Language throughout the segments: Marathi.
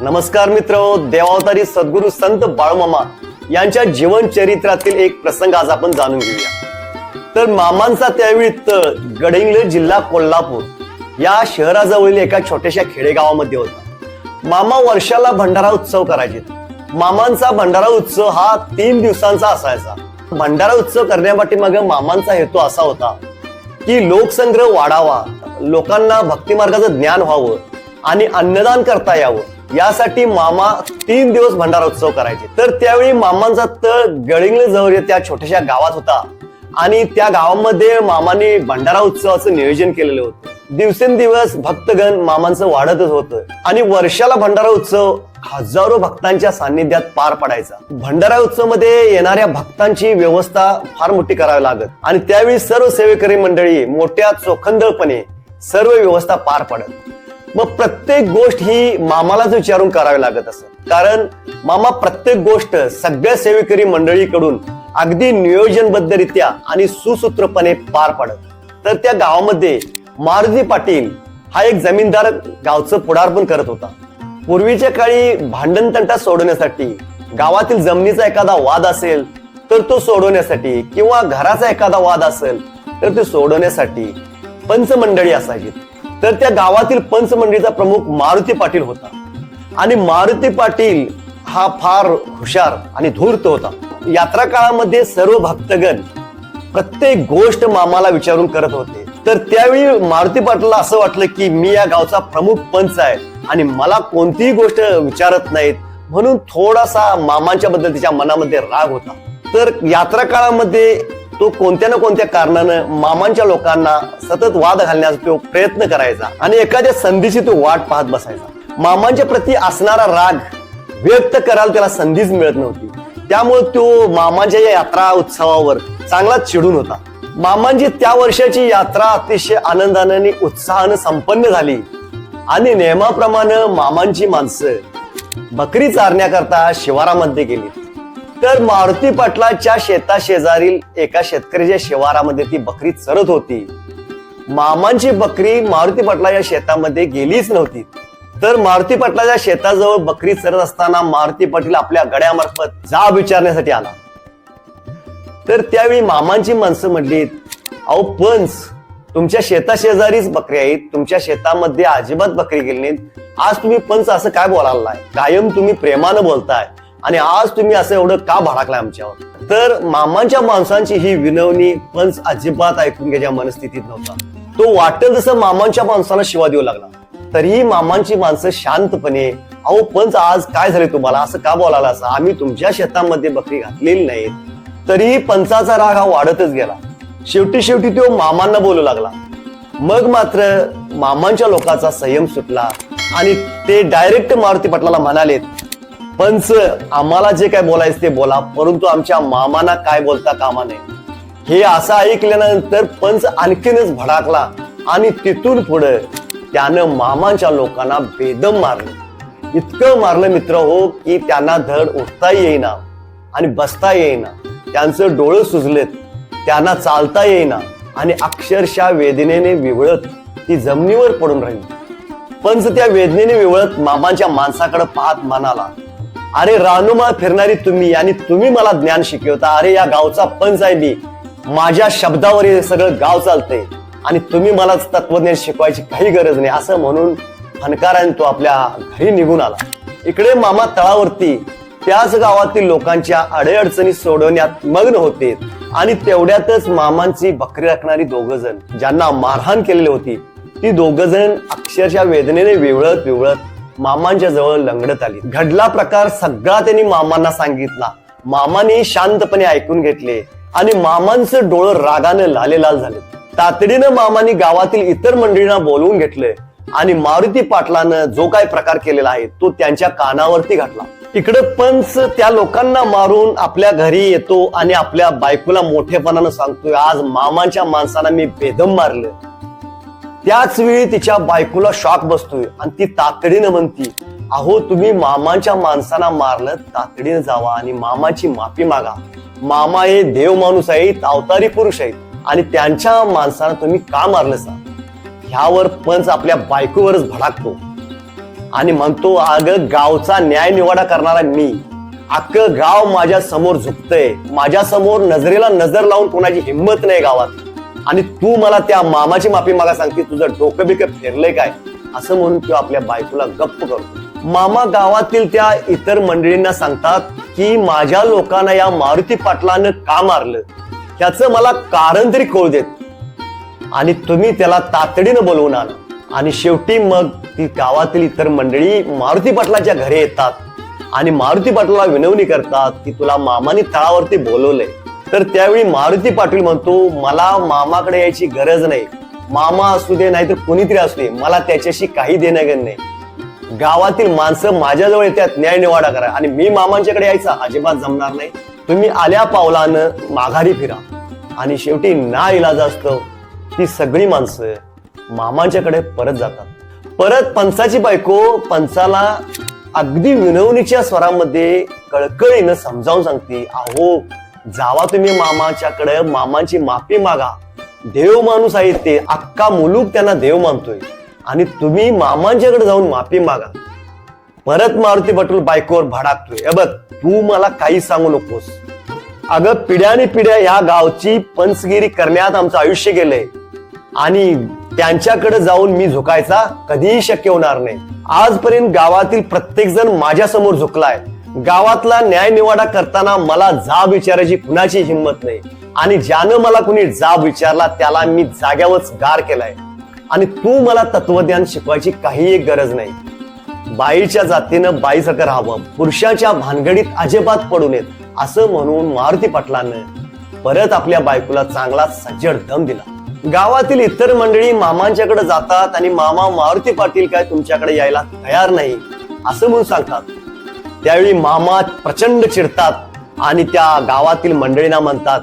नमस्कार मित्र देवावतारी सद्गुरू संत बाळमामा यांच्या जीवन चरित्रातील एक प्रसंग आज आपण जाणून घेऊया. तर मामांचा त्यावेळी तळ गडिंग्लज जिल्हा कोल्हापूर या शहराजवळील एका छोट्याशा खेडेगावामध्ये होता. मामा वर्षाला भंडारा उत्सव करायचे. मामांचा भंडारा उत्सव हा तीन दिवसांचा असायचा. भंडारा उत्सव करण्यासाठी मग मामांचा हेतू असा होता की लोकसंग्रह वाढावा लोकांना भक्तिमार्गाचं ज्ञान व्हावं आणि अन्नदान करता यावं. यासाठी मामा तीन दिवस भंडारा उत्सव करायचे. तर त्यावेळी मामांचा तळ गळिंगले जवळ त्या छोट्याशा गावात होता. आणि त्या गावामध्ये मामाने भंडारा उत्सवाचं नियोजन केलेलं होतं. दिवसेंदिवस भक्तगण मामांचं वाढतच होतं. आणि वर्षाला भंडारा उत्सव हजारो भक्तांच्या सान्निध्यात पार पडायचा. भंडारा उत्सवमध्ये येणाऱ्या भक्तांची व्यवस्था फार मोठी करावी लागत. आणि त्यावेळी सर्व सेवेकरी मंडळी मोठ्या चोखंदळपणे सर्व व्यवस्था पार पडत. मग प्रत्येक गोष्ट ही मामालाच विचारून करावी लागत असत कारण मामा प्रत्येक गोष्ट सगळ्या सेवेकरी मंडळीकडून अगदी नियोजनबद्धरित्या आणि सुसूत्रपणे पार पडत. तर त्या गावामध्ये मारुती पाटील हा एक जमीनदार गावचं पुढारपण करत होता. पूर्वीच्या काळी भांडणतंटा सोडवण्यासाठी गावातील जमिनीचा एखादा वाद असेल तर तो सोडवण्यासाठी किंवा घराचा एखादा वाद असेल तर ते सोडवण्यासाठी पंचमंडळी असायची तर त्या गावातील पंच मंडळीचा प्रमुख मारुती पाटील होता. आणि मारुती पाटील हा फार हुशार आणि धूर्त होता. यात्रा काळामध्ये सर्व भक्तगण प्रत्येक गोष्ट मामाला विचारून करत होते. तर त्यावेळी मारुती पाटला असं वाटलं की मी या गावचा प्रमुख पंच आहे आणि मला कोणतीही गोष्ट विचारत नाहीत. म्हणून थोडासा मामांच्या बद्दल तिच्या मनामध्ये राग होता. तर यात्रा काळामध्ये तो कोणत्या ना कोणत्या कारणानं मामांच्या लोकांना सतत वाद घालण्याचा तो प्रयत्न करायचा आणि एखाद्या संधीची तो वाट पाहत बसायचा. मामांच्या प्रती असणारा राग व्यक्त करायला त्याला संधीच मिळत नव्हती. त्यामुळे तो मामांच्या या यात्रा उत्सवावर चांगलाच चिडून होता. मामांची त्या वर्षाची यात्रा अतिशय आनंदाने आणि उत्साहानं संपन्न झाली. आणि नियमाप्रमाणे मामांची माणसं बकरी चारण्याकरता शिवारामध्ये गेली. तर मारुती पाटलाच्या शेता शेजारील एका शेतकऱ्याच्या शिवारामध्ये ती बकरी चरत होती. मामांची बकरी मारुती पाटलाच्या शेतामध्ये गेलीच नव्हती. तर मारुती पाटलाच्या शेताजवळ बकरी चरत असताना मारुती पाटील आपल्या गड्यामार्फत जाब विचारण्यासाठी आला. तर त्यावेळी मामांची माणसं म्हणलीत अहो पंच तुमच्या शेताशेजारीच बकरी आहेत. तुमच्या शेतामध्ये अजिबात बकरी गेली नाहीत. आज तुम्ही पंच असं काय बोलायला कायम तुम्ही प्रेमानं बोलताय. आणि आज तुम्ही असं एवढं का भडकलाय आमच्यावर? तर मामांच्या माणसांची ही विनवणी पंच अजिबात ऐकून घ्यायच्या मनस्थितीत नव्हता. तो वाटेल तसं मामांच्या माणसाला शिवा देऊ लागला. तरीही मामांची माणसं शांतपणे अहो पंच आज काय झाले तुम्हाला? असं का बोलायला असं आम्ही तुमच्या शेतामध्ये बकरी घातलेली नाहीत. तरीही पंचाचा राग हा वाढतच गेला. शेवटी शेवटी तो मामांना बोलू लागला. मग मात्र मामांच्या लोकांचा संयम सुटला आणि ते डायरेक्ट मारुती पटलाला म्हणालेत पंच आम्हाला जे काय बोलायचं ते बोला परंतु आमच्या मामाना काय बोलता कामा नये. हे असं ऐकल्यानंतर पंच आणखीनच भडाकला आणि तिथून पुढे त्यानं मामांच्या लोकांना बेदम मारलं. इतकं मारलं मित्र हो की त्यांना धड उठता येईना आणि बसता येईना. त्यांचं डोळं सुजलेत त्यांना चालता येईना आणि अक्षरशः वेदनेने विवळत ती जमिनीवर पडून राहिली. पंच त्या वेदनेने विवळत मामांच्या माणसाकडे पाहत म्हणाला अरे रानुमा फिरणारी तुम्ही आणि तुम्ही मला ज्ञान शिकवता. अरे या गावचा पंच आहे मी. माझ्या शब्दावर हे सगळं गाव चालतंय. आणि तुम्ही मला तत्वज्ञान शिकवायची काही गरज नाही. असं म्हणून फणकाराने तो आपल्या घरी निघून आला. इकडे मामा तळावरती त्याच गावातील लोकांच्या अडेअडचणी सोडवण्यात मग्न होते. आणि तेवढ्यातच मामांची बकरी राखणारी दोघ जण ज्यांना मारहाण केलेली होती ती दोघ जण अक्षरशः वेदनेने विवळत विवळत मामांच्या जवळ लंगडत आली. घडला प्रकार सगळा त्यांनी मामांना सांगितला. मामाने शांतपणे ऐकून घेतले आणि मामांचं डोळं रागानं लाले लाल झाले. तातडीनं मामाने गावातील इतर मंडळींना बोलवून घेतले आणि मारुती पाटलानं जो काय प्रकार केलेला आहे तो त्यांच्या कानावरती घातला. इकडे पंच त्या लोकांना मारून आपल्या घरी येतो आणि आपल्या बायकोला मोठेपणानं सांगतोय आज मामांच्या माणसाला मी बेदम मारलं. त्याच वेळी तिच्या बायकोला शॉक बसतोय. आणि ती तातडीनं म्हणती अहो तुम्ही मामांच्या माणसांना मारलं तातडीनं जावा आणि मामाची माफी मागा. मामा हे देव माणूस आहेत अवतारी पुरुष आहेत. आणि त्यांच्या माणसांना तुम्ही का मारलं सा ह्यावर पंच आपल्या बायकोवरच भडाकतो. आणि म्हणतो अग गावचा न्याय निवाडा करणारा मी. अख्खं गाव माझ्यासमोर झुकतय. माझ्यासमोर नजरेला नजर लावून कोणाची हिंमत नाही गावात. आणि तू मला त्या मामाची माफी मागा सांगते तुझं डोकं बिकं फिरलंय काय? असं म्हणून तो आपल्या बायकोला गप्प करतो. मामा गावातील त्या इतर मंडळींना सांगतात की माझ्या लोकांना या मारुती पाटलानं का मारलं? ह्याचं मला कारण तरी कळू देत. आणि तुम्ही त्याला तातडीनं बोलवून आणा आणि शेवटी मग ती गावातील इतर मंडळी मारुती पाटलाच्या घरी येतात. आणि मारुती पाटलाला विनवणी करतात की तुला मामाने तळावरती बोलवलंय. तर त्यावेळी मारुती पाटील म्हणतो मला मामाकडे यायची गरज नाही. मामा असू दे नाहीतर कोणीतरी असू दे. मला त्याच्याशी काही देणं घेणं नाही. गावातील माणसं माझ्याजवळ येतात न्याय निवाडा करा. आणि मी मामांच्याकडे यायचा अजिबात जमणार नाही. तुम्ही आल्या पावलानं माघारी फिरा. आणि शेवटी ना इलाज असतो ती सगळी माणसं मामांच्याकडे परत जातात. परत पंचाची बायको पंचाला अगदी विनवणीच्या स्वरामध्ये कळकळीनं समजावून सांगते अहो जावा तुम्ही मामाच्याकडे मामांची माफी मागा. देव माणूस आहे ते अख्खा मुलूक त्यांना देव मानतोय. आणि तुम्ही मामांच्याकडे जाऊन माफी मागा. परत मारुती बटूल बायकोवर भडाकतोय. "हे बघ तू मला काही सांगू नकोस. अगं पिढ्याने पिढ्या या गावची पंचगिरी करण्यात आमचं आयुष्य गेलंय. आणि त्यांच्याकडे जाऊन मी झुकायचा कधीही शक्य होणार नाही. आजपर्यंत गावातील प्रत्येक जण माझ्यासमोर झुकलाय. गावातला न्याय निवाडा करताना मला जाब विचारायची कुणाची हिंमत नाही. आणि ज्यानं मला कुणी जाब विचारला त्याला मी जाग्यावरच गार केलाय. आणि तू मला तत्वज्ञान शिकवायची काही एक गरज नाही. बाईच्या जातीनं बाईसारखं राहावं. पुरुषाच्या भानगडीत अजिबात पडू नयेत असं म्हणून मारुती पाटलानं परत आपल्या बायकोला चांगला सज्जड दम दिला. गावातील इतर मंडळी मामांच्याकडे जातात आणि मामा मारुती पाटील काय तुमच्याकडे यायला तयार नाही? असं म्हणून सांगतात. त्यावेळी मामा प्रचंड चिडतात आणि त्या गावातील मंडळींना म्हणतात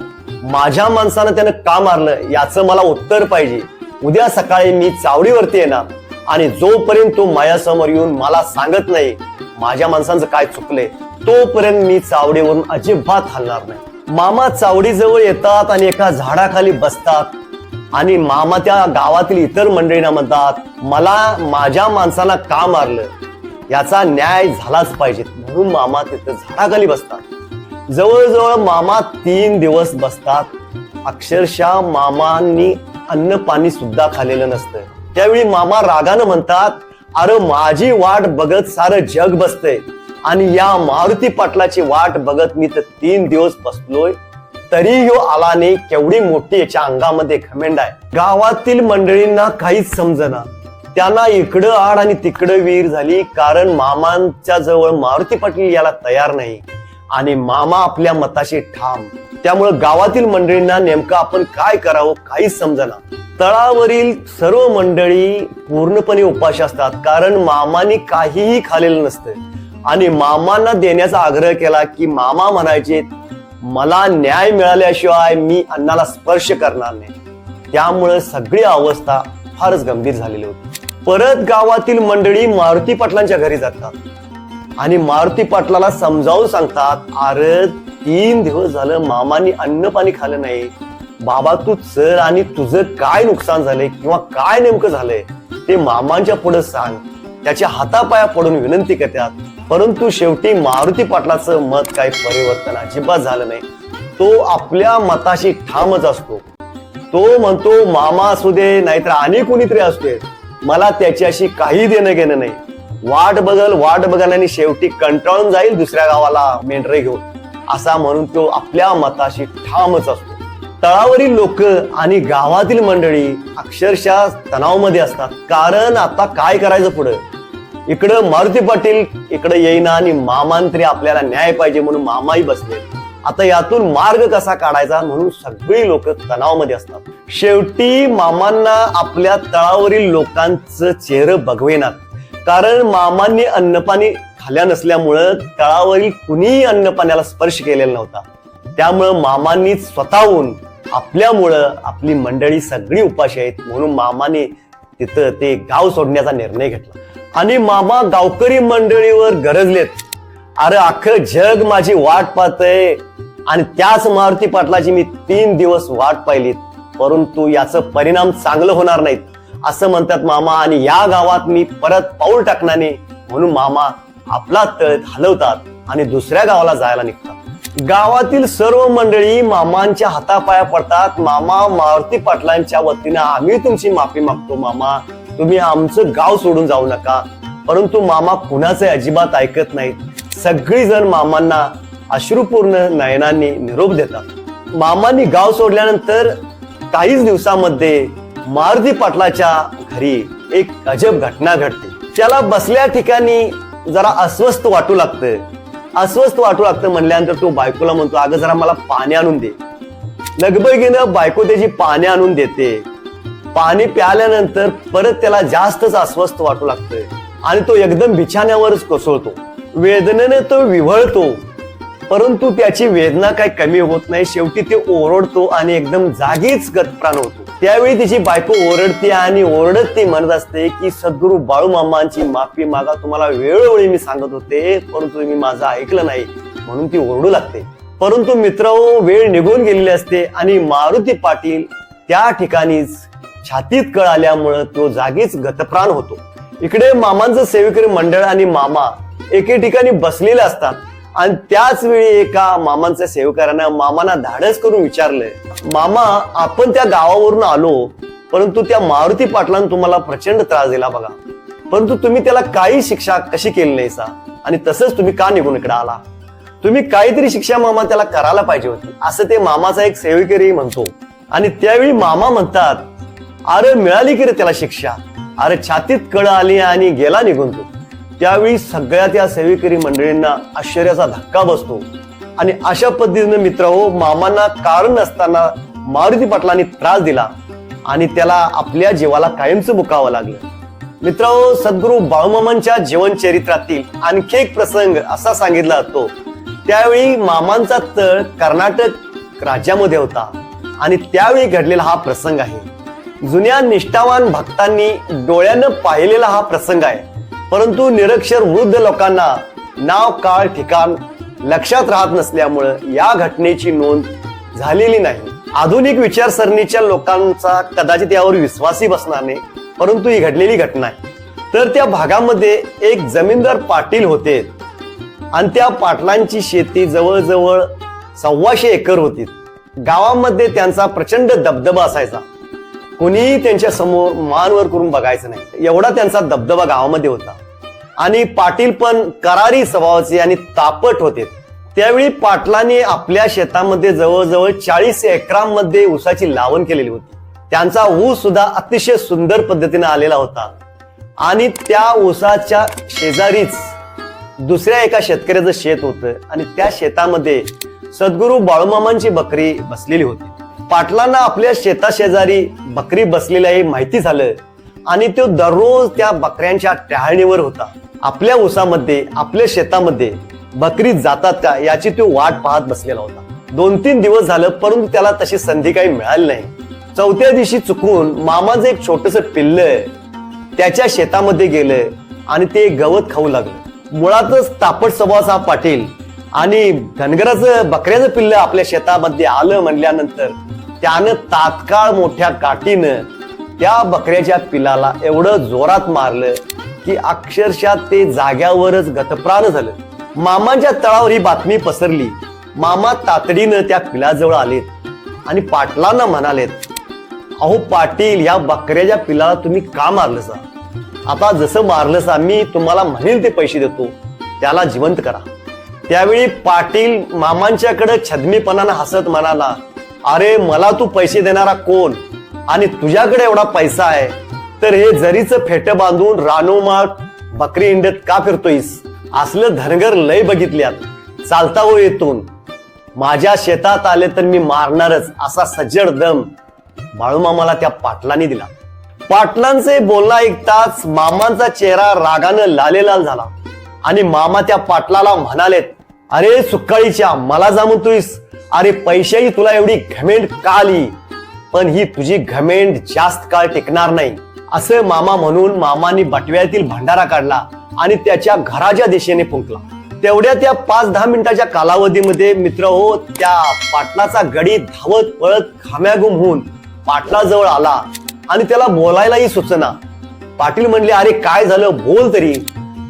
माझ्या माणसानं त्यानं का मारलं? याचं मला उत्तर पाहिजे. उद्या सकाळी मी चावडीवरती येणार आणि जोपर्यंत तो माझ्यासमोर येऊन मला सांगत नाही माझ्या माणसांचं काय चुकलंय तोपर्यंत मी चावडीवरून अजिबात हलणार नाही. मामा चावडीजवळ येतात आणि एका झाडाखाली बसतात आणि मामा त्या गावातील इतर मंडळींना म्हणतात मला माझ्या माणसाला का मारलं? याचा न्याय झालाच पाहिजे. म्हणून मामा तिथं झाडाखाली बसतात. जवळजवळ मामा तीन दिवस बसतात. अक्षरशः मामांनी अन्न पाणी सुद्धा खाल्लेलं नसतं त्यावेळी मामा रागानं म्हणतात अरे माझी वाट बघत सारं जग बसतंय. आणि या मारुती पाटलाची वाट बघत मी तर तीन दिवस बसलोय. तरी ह्यो आला नाही केवढी मोठी याच्या अंगामध्ये घमेंड आहे. गावातील मंडळींना काहीच समजना. त्यांना इकडं आड आणि तिकडं वीर झाली कारण मामांच्या जवळ मारुती पाटील याला तयार नाही. आणि मामा आपल्या मताशी ठाम. त्यामुळं गावातील मंडळींना नेमकं आपण काय करावं काहीच समजना तळावरील सर्व मंडळी पूर्णपणे उपाशी असतात कारण मामानी काहीही खाल्लेलं नसतं. आणि मामांना देण्याचा आग्रह केला की मामा म्हणायचे मला न्याय मिळाल्याशिवाय मी अन्नाला स्पर्श करणार नाही. त्यामुळे सगळी अवस्था फारच गंभीर झालेली होती. परत गावातील मंडळी मारुती पाटलांच्या घरी जातात. आणि मारुती पाटलाला समजावून सांगतात अरे तीन दिवस झालं मामानी अन्न पाणी खाल्लं नाही. बाबा तू चल आणि तुझं काय नुकसान झालंय किंवा काय नेमकं झालंय ते मामांच्या पुढे सांग. त्याच्या हातापाया पडून विनंती करतात. परंतु शेवटी मारुती पाटलाचं मत काही परिवर्तन अजिबात झालं नाही. तो आपल्या मताशी ठामच असतो. तो म्हणतो मामा असू दे नाहीतर आणि कोणीतरी असू दे. मला त्याच्याशी काही देणं घेणं नाही. वाट बघल वाट बघल आणि शेवटी कंटाळून जाईल दुसऱ्या गावाला मेंढरे घेऊन. असा म्हणून तो आपल्या मताशी ठामच असतो. तळावरील लोक आणि गावातील मंडळी अक्षरशः तणावमध्ये असतात. कारण आता काय करायचं पुढं? इकडं मारुती पाटील इकडे येईना आणि मामांतरी आपल्याला न्याय पाहिजे म्हणून मामाही बसले. आता यातून मार्ग कसा काढायचा म्हणून सगळी लोक तणावमध्ये असतात. शेवटी मामांना आपल्या तळावरील लोकांचं चेहरं बघवेनात कारण मामांनी अन्नपाणी खाल्या नसल्यामुळं तळावरील कुणीही अन्नपाण्याला स्पर्श केलेला नव्हता. त्यामुळं मामांनी स्वतःहून आपल्यामुळं आपली मंडळी सगळी उपाशी आहेत म्हणून मामाने तिथं ते गाव सोडण्याचा निर्णय घेतला. आणि मामा गावकरी मंडळीवर गरजलेत. अरे अख्खं जग माझी वाट पाहतय. आणि त्याच मारुती पाटलाची मी तीन दिवस वाट पाहिलीत. परंतु याचं परिणाम चांगलं होणार नाहीत. असं म्हणतात मामा आणि या गावात मी परत पाऊल टाकण्याने म्हणून मामा आपला तळत हलवतात आणि दुसऱ्या गावाला जायला निघतात. गावातील सर्व मंडळी मामांच्या हातापाया पडतात. मामा मारुती पाटलांच्या वतीनं आम्ही तुमची माफी मागतो मामा. तुम्ही आमचं गाव सोडून जाऊ नका. परंतु मामा कुणाचे अजिबात ऐकत नाहीत. सगळी जण मामांना अश्रुपूर्ण नयनांनी निरोप देतात. मामांनी गाव सोडल्यानंतर काहीच दिवसामध्ये मारुती पाटलाच्या घरी एक अजब घटना घडते. त्याला बसल्या ठिकाणी जरा अस्वस्थ वाटू लागतं. अस्वस्थ वाटू लागतं म्हणल्यानंतर तो बायकोला म्हणतो अगं जरा मला पाणी आणून दे. लगबगीनं बायको त्याची पाणी आणून देते. पाणी प्याल्यानंतर परत त्याला जास्तच अस्वस्थ वाटू लागतं. आणि तो एकदम बिछाण्यावरच कोसळतो. वेदनेने तो विव्हळतो परंतु त्याची वेदना काही कमी होत नाही. शेवटी ते ओरडतो आणि एकदम जागीच गतप्राण होतो. त्यावेळी तिची बायको ओरडते आणि ओरडत ती म्हणत असते की सद्गुरू बाळूमामांची माफी मागा. तुम्हाला वेळोवेळी मी सांगत होते परंतु तुम्ही माझं ऐकलं नाही. म्हणून ती ओरडू लागते. परंतु मित्र वेळ निघून गेलेली असते आणि मारुती पाटील त्या ठिकाणीच छातीत कळ आल्यामुळं तो जागीच गतप्राण होतो. इकडे मामांचं सेवेकरी मंडळ आणि मामा एके ठिकाणी बसलेले असतात. आणि त्याच वेळी एका मामांच्या सेवकारानं मामांना धाडस करून विचारलंय मामा आपण त्या गावावरून आलो परंतु त्या मारुती पाटलानं तुम्हाला प्रचंड त्रास दिला बघा. परंतु तुम्ही त्याला काही शिक्षा कशी केली नाही सा? आणि तसंच तुम्ही का निघून इकडे आला? तुम्ही काहीतरी शिक्षा मामा त्याला करायला पाहिजे होती. असं ते मामाचा एक सेविकरी म्हणतो. आणि त्यावेळी मामा म्हणतात अरे मिळाली की रे त्याला शिक्षा? अरे छातीत कळ आली आणि गेला निघून तो. त्यावेळी सगळ्या त्या सेवेकरी मंडळींना आश्चर्याचा धक्का बसतो आणि अशा पद्धतीने मित्र हो मामांना कारण नसताना मारुती पाटलांनी त्रास दिला आणि त्याला आपल्या जीवाला कायमचं मुकावं लागलं. मित्र सद्गुरू बाळूमामांच्या जीवन चरित्रातील आणखी एक प्रसंग असा सांगितला जातो. त्यावेळी मामांचा तळ कर्नाटक राज्यामध्ये होता आणि त्यावेळी घडलेला हा प्रसंग आहे. जुन्या निष्ठावान भक्तांनी डोळ्यानं पाहिलेला हा प्रसंग आहे. परंतु निरक्षर वृद्ध लोकांना नाव काळ ठिकाण लक्षात राहत नसल्यामुळं या घटनेची नोंद झालेली नाही. आधुनिक विचारसरणीच्या लोकांचा कदाचित यावर विश्वासही बसणार नाही परंतु ही घडलेली घटना आहे. तर त्या भागामध्ये एक जमीनदार पाटील होते आणि त्या पाटलांची शेती जवळजवळ सव्वाशे एकर होती. गावामध्ये त्यांचा प्रचंड दबदबा असायचा. कोणीही त्यांच्यासमोर मानवर करून बघायचं नाही. एवढा त्यांचा दबदबा गावामध्ये होता. आणि पाटील पण करारी स्वभावाचे आणि तापट होते. त्यावेळी पाटलांनी आपल्या शेतामध्ये जवळजवळ चाळीस एकरांमध्ये ऊसाची लावण केलेली होती. त्यांचा ऊस सुद्धा अतिशय सुंदर पद्धतीने आलेला होता. आणि त्या ऊसाच्या शेजारीच दुसऱ्या एका शेतकऱ्याचं शेत होतं आणि त्या शेतामध्ये सद्गुरू बाळूमामांची बकरी बसलेली होती. पाटलांना आपल्या शेताशेजारी बकरी बसलेल्या हे माहिती झालं. आणि तो दररोज त्या बकऱ्यांच्या टहाळणीवर होता. आपल्या ऊसामध्ये आपल्या शेतामध्ये बकरी जातात का याची तो वाट पाहत बसलेला होता. दोन तीन दिवस झालं परंतु त्याला तशी संधी काही मिळाली नाही. चौथ्या दिवशी चुकून मामाचं एक छोटस पिल्ल त्याच्या शेतामध्ये गेलं आणि ते गवत खाऊ लागलं. मुळातच तापट स्वभावाचा पाटील आणि धनगराचं बकऱ्याचं पिल्ल आपल्या शेतामध्ये आलं म्हणल्यानंतर त्यानं तात्काळ मोठ्या काठीनं त्या बकऱ्याच्या पिलाला एवढं जोरात मारलं की अक्षरशः ते जाग्यावरच गतप्राण झालं. मामांच्या तळावर ही बातमी पसरली. मामा तातडीनं त्या पिलाजवळ आलेत आणि पाटलांना म्हणालेत अहो पाटील या बकऱ्याच्या पिलाला तुम्ही का मारलं सा आता जसं मारलं सा मी तुम्हाला म्हणेल ते पैसे देतो. त्याला जिवंत करा. त्यावेळी पाटील मामांच्याकडे छदमीपणानं हसत म्हणाला अरे मला तू पैसे देणारा कोण? आणि तुझ्याकडे एवढा पैसा आहे तर हे जरीच फेट बांधून रानोमात बकरी इंडत का फिरतोयस? असलं धनगर लय बघितल्यात. चालता हो येतून माझ्या शेतात आले तर मी मारणारच असा सज्जड दम बाळूमामाला त्या पाटलांनी दिला. पाटलांचे बोलणं ऐकताच मामांचा चेहरा रागानं लालेलाल झाला. आणि मामा त्या पाटलाला म्हणालेत अरे सुकाळीच्या मला जा अरे पैशाही तुला एवढी घमेंट का आली? पण ही तुझी घमेंड जास्त काळ टिकणार नाही. असं मामा म्हणून मामानी बटव्यातील भंडारा काढला आणि त्याच्या घराच्या दिशेने फुंकला. तेवढ्या त्या पाच दहा मिनिटाच्या कालावधीमध्ये मित्र हो त्या पाटलाचा गडी धावत पळत खाम्यागुम होऊन पाटलाजवळ आला आणि त्याला बोलायलाही सुचना. पाटील म्हणले अरे काय झालं? बोल तरी.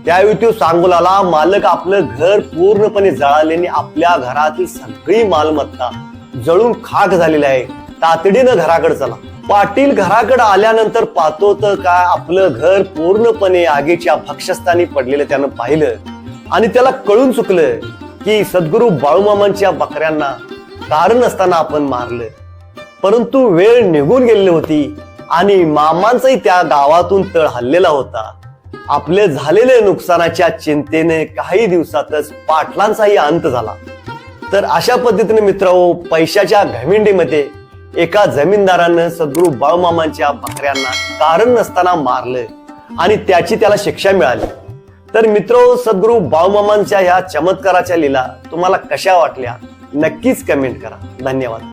त्यावेळी तो सांगू लागला मालक आपलं घर पूर्णपणे जळाल्याने आपल्या घरातील सगळी मालमत्ता जळून खाक झालेली आहे. तातडीनं घराकडे चला. पाटील घराकडे आल्यानंतर पाहतो तर काय आपलं घर पूर्णपणे आगीच्या भक्षस्थानी पडलेलं त्यानं पाहिलं. आणि त्याला कळून चुकलं की सद्गुरू बाळूमामांच्या बकऱ्यांना कारण असताना आपण मारलं. परंतु वेळ निघून गेलेली होती आणि मामांचाही त्या गावातून तळ हल्लेला होता. आपले झालेले नुकसानाच्या चिंतेने काही दिवसातच पाटलांचाही अंत झाला. तर अशा पद्धतीने मित्र पैशाच्या घमिंडीमध्ये एका जमीनदारानं सद्गुरू बाळमामांच्या बकऱ्यांना कारण नसताना मारलं आणि त्याची त्याला शिक्षा मिळाली. तर मित्र सद्गुरू बाळमामांच्या ह्या चमत्काराच्या लीला तुम्हाला कशा वाटल्या? नक्कीच कमेंट करा. धन्यवाद.